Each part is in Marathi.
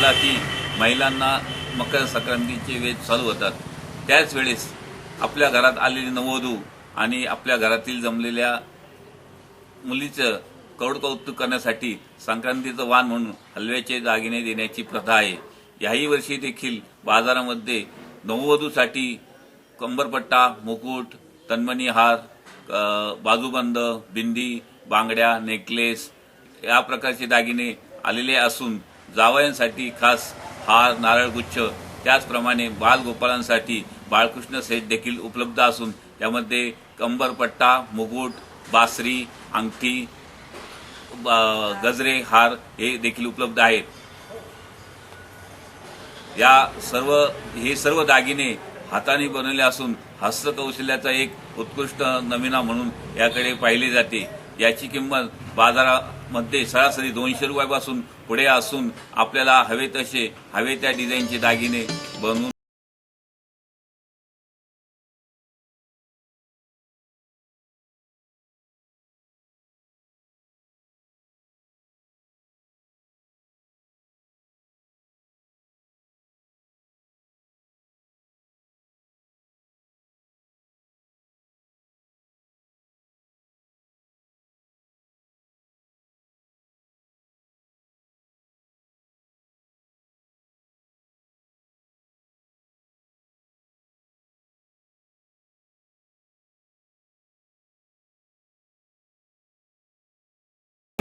ला की महिलांना मकर संक्रांतीचे वेध चालू होतात. त्याच वेळेस आपल्या घरात आलेली नववधू आणि आपल्या घरातील जमलेल्या मुलीचं कौडकौतुक करण्यासाठी संक्रांतीचं वाण म्हणून हलव्याचे दागिने देण्याची प्रथा आहे. याही वर्षी देखील बाजारामध्ये नववधूसाठी कंबरपट्टा मुकुट तन्मणी हार बाजूबंद बिंदी बांगड्या नेकलेस या प्रकारचे दागिने आलेले असून जावयांसाठी खास हार नारळगुच्छ त्याचप्रमाणे बालगोपाळांसाठी बाळकृष्ण सेट देखील उपलब्ध असून त्यामध्ये कंबरपट्टा मुकुट बासरी अंगठी गजरे हार हे देखील उपलब्ध आहेत. या सर्व हे सर्व दागिने हाताने बनवले असून हस्तकौशल्याचा एक उत्कृष्ट नमुना म्हणून याकडे पाहिले जाते. याची किंमत बाजारामध्ये सरासरी दोनशे रुपयापासून पुढे असून आपल्याला हवे तसे हवे त्या डिझाईनचे दागिने बनवून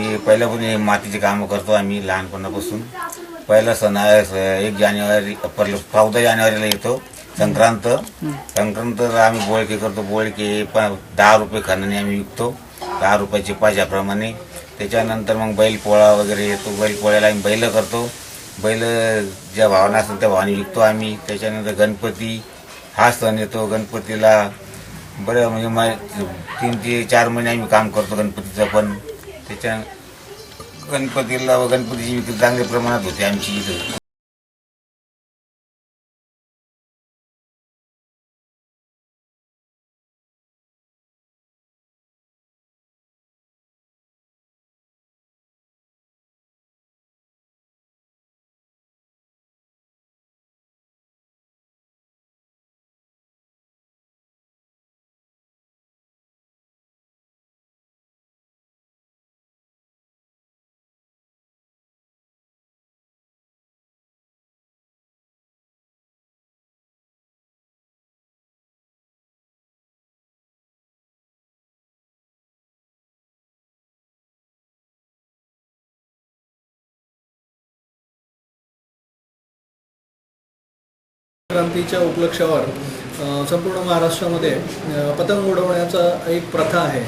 मी पहिल्यापासून हे मातीचे कामं करतो आम्ही लहानपणापासून. पहिला सण आहे स- एक जानेवारी परत चौदा जानेवारीला येतो संक्रांत. संक्रांत आम्ही बोळके करतो बोळके प- दहा रुपये खाण्याने आम्ही विकतो दहा रुपयाचे पाच्याप्रमाणे त्याच्यानंतर मग बैलपोळा वगैरे येतो बैलपोळ्याला आम्ही बैल करतो. बैल ज्या भावना असतात त्या भावाने विकतो आम्ही. त्याच्यानंतर गणपती हा सण येतो गणपतीला बरं म्हणजे मा- तीन ते चार महिने आम्ही काम करतो गणपतीचं पण. त्याच्या गणपतीला व गणपतीची विक्री चांगल्या प्रमाणात होते आमची इथं. क्रांतीच्या उपलक्षावर संपूर्ण महाराष्ट्रामध्ये पतंग उडवण्याचा एक प्रथा आहे.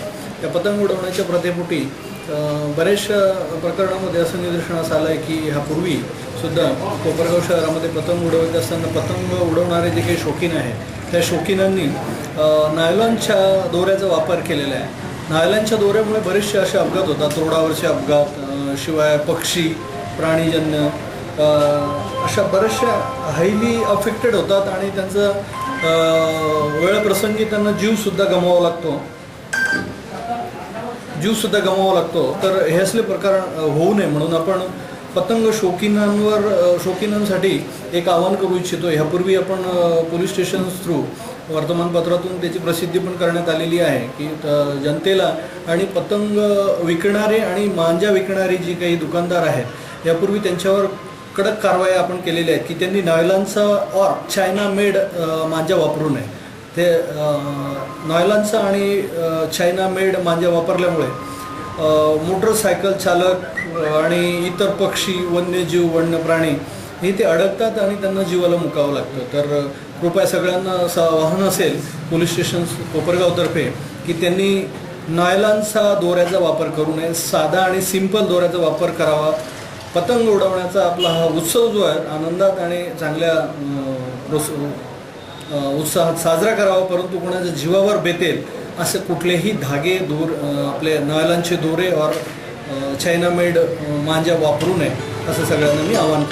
त्या पतंग उडवण्याच्या प्रथेपोटी बऱ्याचशा प्रकरणामध्ये असं निदर्शनास आलं आहे की ह्यापूर्वी सुद्धा कोपरगाव शहरामध्ये पतंग उडवत असताना पतंग उडवणारे जे काही शौकीन आहेत त्या शौकीनांनी नायलॉनच्या दोऱ्याचा वापर केलेला आहे. नायलॉनच्या दोऱ्यामुळे बरेचसे असे अपघात होतात रोडावरचे अपघात शिवाय पक्षी प्राणीजन्य अशा बऱ्याचशा हायली अफेक्टेड होतात आणि त्यांचं वेळप्रसंगी त्यांना जीवसुद्धा गमवावा लागतो. जीवसुद्धा गमवावा लागतो. तर हे असले प्रकार होऊ नये म्हणून आपण पतंग शौकीनांवर शौकीनांसाठी एक आवाहन करू इच्छितो. ह्यापूर्वी आपण पोलीस स्टेशन थ्रू वर्तमानपत्रातून त्याची प्रसिद्धी पण करण्यात आलेली आहे की जनतेला आणि पतंग विकणारे आणि मांजा विकणारे जी काही दुकानदार आहेत यापूर्वी त्यांच्यावर कडक कारवाई आपण केलेल्या आहेत की त्यांनी नॉयलांचा ऑर चायना मेड मांजा वापरू नये. ते नॉयलांचा आणि चायना मेड मांजा वापरल्यामुळे मोटरसायकल चालक आणि इतर पक्षी वन्यजीव वन्य प्राणी हे ते अडकतात आणि त्यांना जीवाला मुकावं लागतं. तर कृपया सगळ्यांना असं आवाहन असेल पोलीस स्टेशन कोपरगावतर्फे की त्यांनी नायलॉनचा दोऱ्याचा वापर करू नये. साधा आणि सिंपल दोऱ्याचा वापर करावा. पतंग उडवण्याचा आपला हा उत्सव जो आहे आनंदात आणि चांगल्या उत्साहात साजरा करावा परंतु कोणाच्या जीवावर बेतेल असे कुठलेही धागे दूर आपले नायलांचे दोरे और चायना मेड मांजा वापरू नये असं सगळ्यांना मी आवाहन